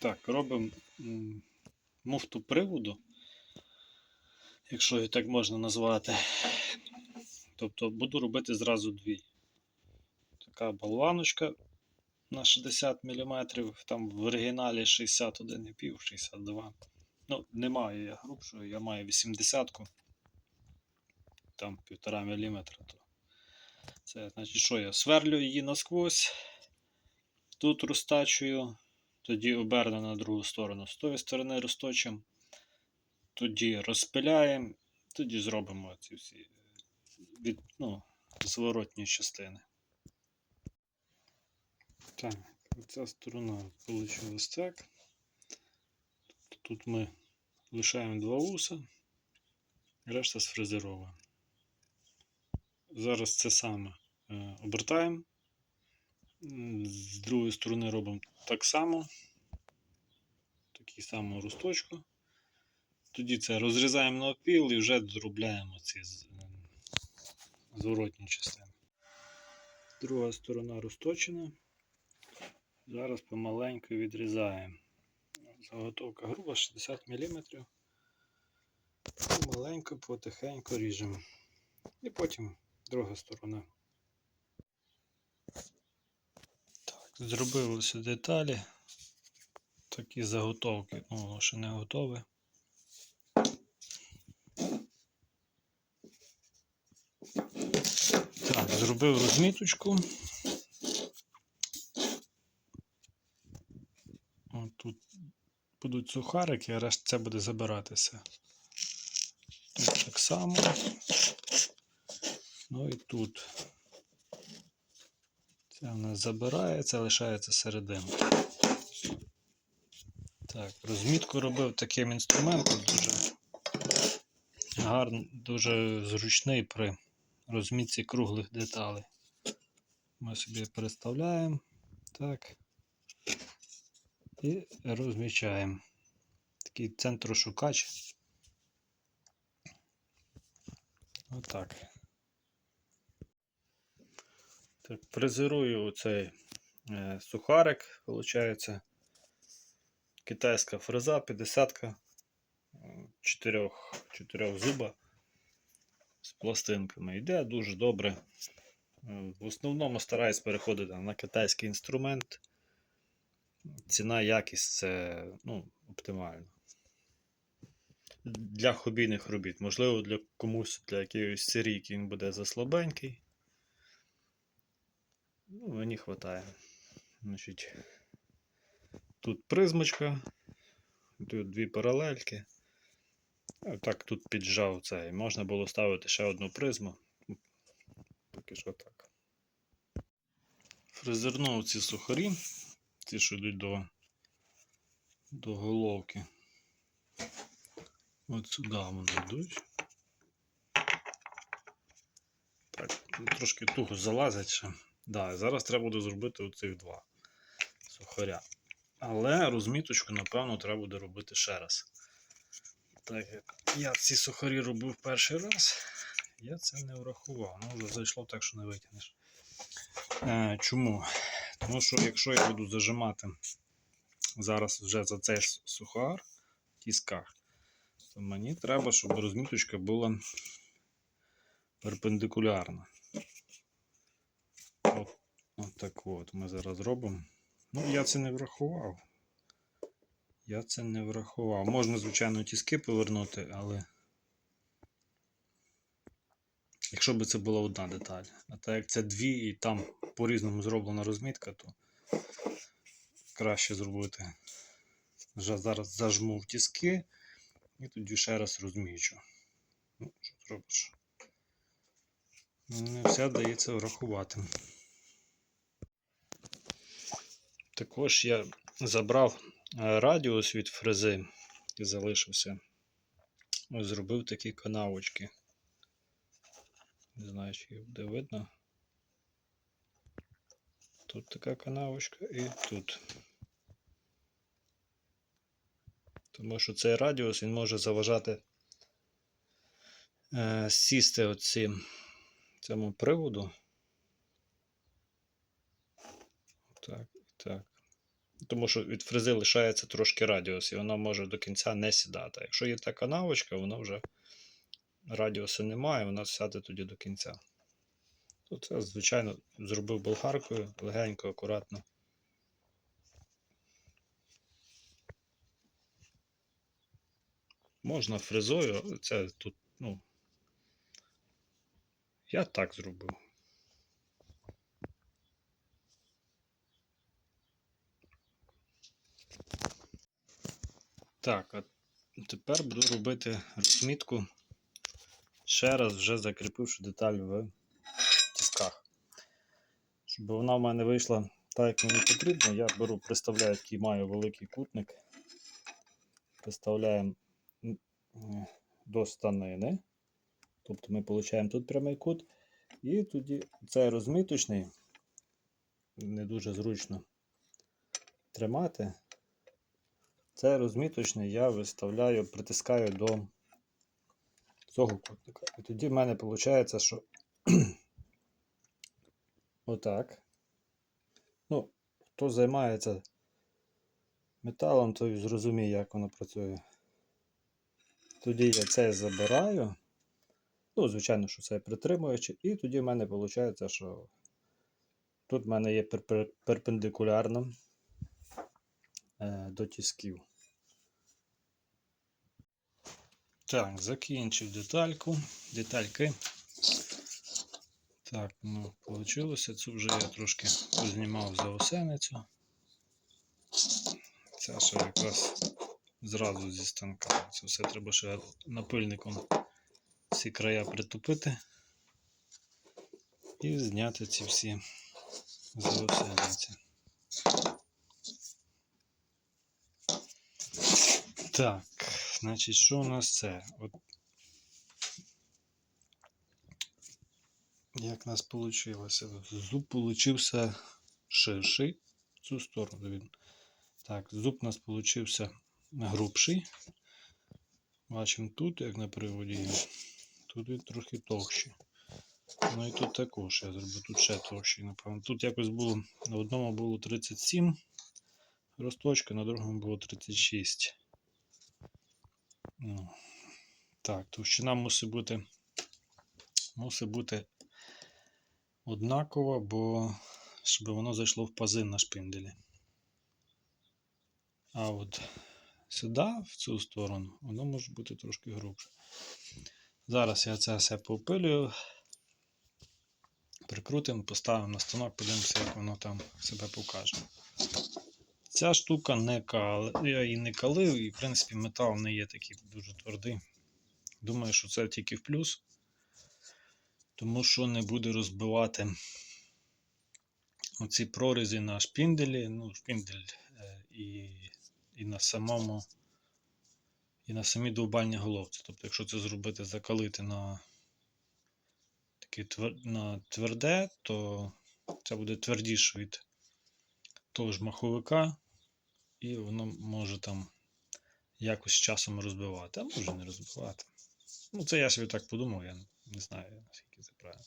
Так, робимо муфту приводу, якщо її так можна назвати. Тобто буду робити зразу дві. Така болваночка на 60 мм, там в оригіналі 61,5, 62. Ну, не маю я грубшої, я маю 80-ку. Там 1,5 мм. Це значить, що я сверлю її насквозь, тут розтачую, тоді оберну на другу сторону, з тої сторони розточимо, тоді розпиляємо, тоді зробимо ці всі від, ну, зворотні частини. Так, ця сторона вийшла так. Тобто Тут ми лишаємо два вуса, решта сфрезеровуємо. Зараз це саме е, обертаємо. З другої сторони робимо так само. Таку саму росточку. Тоді це розрізаємо на опіл і вже доробляємо ці зворотні частини. Друга сторона розточена. Зараз помаленьку відрізаємо. Заготовка груба 60 мм. Помаленьку, потихеньку ріжемо. І потім друга сторона. Так, зробилися деталі. Такі заготовки. Ну, ще не готове. Так, зробив розміточку. От тут будуть сухарики, а решта це буде забиратися. Тут так само. Ну і тут. Це в нас забирається, лишається серединка. Так, розмітку робив таким інструментом дуже гарний, дуже зручний при розмітці круглих деталей. Ми собі переставляємо. Так. І розмічаємо. Такий центрошукач. Отак. Фрезерую оцей е, сухарик, виходить. Китайська фреза 50 4, 4 зуба з пластинками. Йде дуже добре. Е, В основному стараюсь переходити на китайський інструмент. Ціна, якість це ну, оптимально. Для хобійних робіт. Можливо, для комусь, для якоїсь серійки він буде заслабенький. Ну, мені вистачає. Значить, тут призмочка, тут дві паралельки. Ну, Так, тут піджав цей. Можна було ставити ще одну призму. Поки що так. Фрезернув ці сухарі, ці, що йдуть до, до головки. От сюди вони йдуть. Так, трошки туго залазять ще. Да, зараз треба буде зробити оцих два сухаря. Але розміточку, напевно, треба буде робити ще раз. Так як я ці сухарі робив перший раз, я це не врахував. Ну, вже зайшло так, що не витягнеш. Е, чому? Тому що якщо я буду зажимати зараз вже за цей сухар в тісках, то мені треба, щоб розміточка була перпендикулярна. От, от ми зараз робимо. Ну, я це не врахував. Я це не врахував. Можна, звичайно, тіски повернути, але. Якщо б це була одна деталь. А так як це дві і там по-різному зроблена розмітка, то краще зробити. Зараз зажму в тіски і тоді ще раз розмічу. Ну, що зробиш? Не все дається врахувати. Також я забрав е, радіус від фрези і залишився. Ось зробив такі канавочки. Не знаю, чи їх буде видно. Тут така канавочка і тут. Тому що цей радіус він може заважати е, сісти оці, цьому приводу. Так, так. Тому що від фрези лишається трошки радіус, і вона може до кінця не сідати. Якщо є така навичка, вона вже радіусу немає, вона сяде тоді до кінця. То це, звичайно, зробив болгаркою легенько, акуратно. Можна фрезою, це тут, ну. Я так зробив. Так, а тепер буду робити розмітку, ще раз вже закріпивши деталь в тисках. Щоб вона в мене вийшла так, як мені потрібно, я беру, приставляю такий маю великий кутник. Приставляємо до станини. Тобто ми отримуємо тут прямий кут. І тоді цей розміточний не дуже зручно тримати. Цей розміточний я виставляю, притискаю до цього кутника. І тоді в мене виходить, що отак. Ну, хто займається металом, той зрозуміє, як воно працює. Тоді я це забираю. Ну, звичайно, що це притримуючи, і тоді в мене виходить, що тут в мене є перпе- перпендикулярно до тисків. Так, закінчив детальку, детальки. Так, ну, вийшло. Цю вже я трошки познімав за осеницю. Це ще якраз зразу зі станка. Це все треба ще напильником ці края притупити і зняти ці всі заосениці. Так, значить, що у нас це? От як у нас вийшло? Зуб получився ширший в цю сторону він. Так, зуб у нас получився грубший. Бачимо тут, як на приводі. Тут він трохи товщий. Ну і тут також я зроблю тут ще товщий, напевно. Тут якось було на одному було 37 росточка, на другому було 36. Ну, так, товщина мусить бути, мусить бути однакова, бо щоб воно зайшло в пази на шпинделі. А от сюди, в цю сторону, воно може бути трошки грубше. Зараз я це все попилюю, прикрутимо, поставимо на станок, подивимося, як воно там себе покаже. Ця штука не кал... я її не калив, і, в принципі, метал не є такий дуже твердий. Думаю, що це тільки в плюс, тому що не буде розбивати оці прорізі на шпінделі, ну, шпіндель е, і, і на самому і на самій довбальній головці. Тобто, якщо це зробити, закалити на таке твер... на тверде, то це буде твердіше від того ж маховика, і воно може там якось часом розбивати, а може не розбивати. Ну, це я собі так подумав, я не знаю, наскільки це правильно.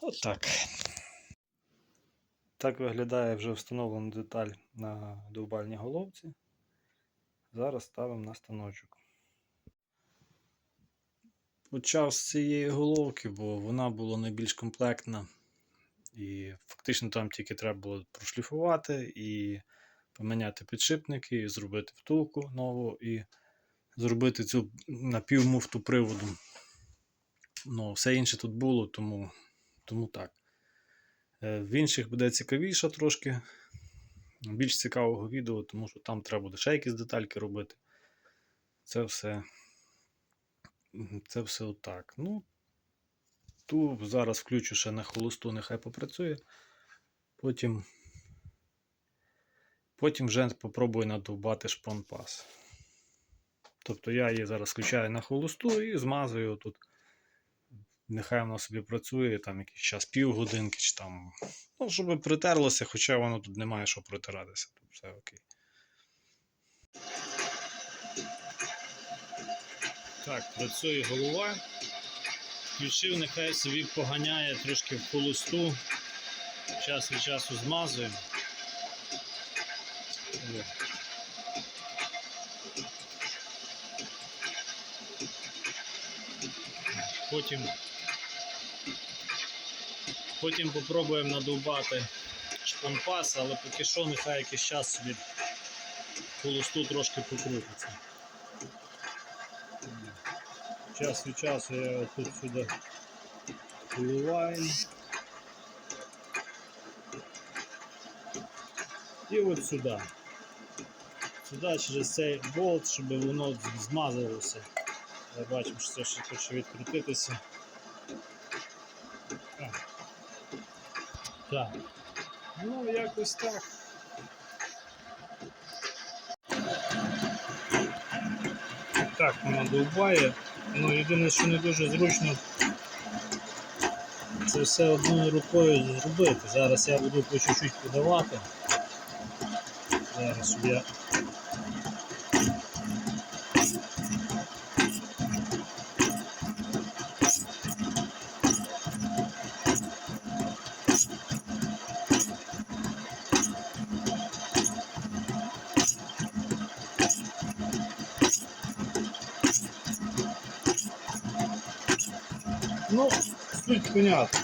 От так. Так виглядає вже встановлена деталь на довбальній головці. Зараз ставимо на станочок. Почав з цієї головки, бо вона була найбільш комплектна. І фактично там тільки треба було прошліфувати і поміняти підшипники, і зробити втулку нову, і зробити цю напівмуфту приводу. Ну, все інше тут було, тому, тому так. Е, В інших буде цікавіше трошки. Більш цікавого відео, тому що там треба буде ще якісь детальки робити. Це все. Це все отак. Ну, ту зараз включу ще на холосту, нехай попрацює. Потім. Потім вже попробую надовбати шпонпас. Тобто я її зараз включаю на холосту і змазую тут. Нехай воно собі працює, там якийсь час півгодинки чи там. Ну, щоб притерлося, хоча воно тут немає що притиратися. Тут все окей. Так, працює голова. Включив, нехай собі поганяє трошки в холосту. Час від часу змазуємо. Потім, потім попробуємо надовбати шпонпас, але поки що нехай якийсь час собі холосту трошки покрутиться. Час від часу я його тут сюди виливаю. І от сюди. Сюди через цей болт, щоб воно змазалося. Я бачимо, що це ще хоче відкрутитися. Так. Ну, якось так. Так, воно довбає. Ну, єдине, що не дуже зручно це все одною рукою зробити. Зараз я буду по чуть-чуть подавати. Зараз я. Ну, суть понятна.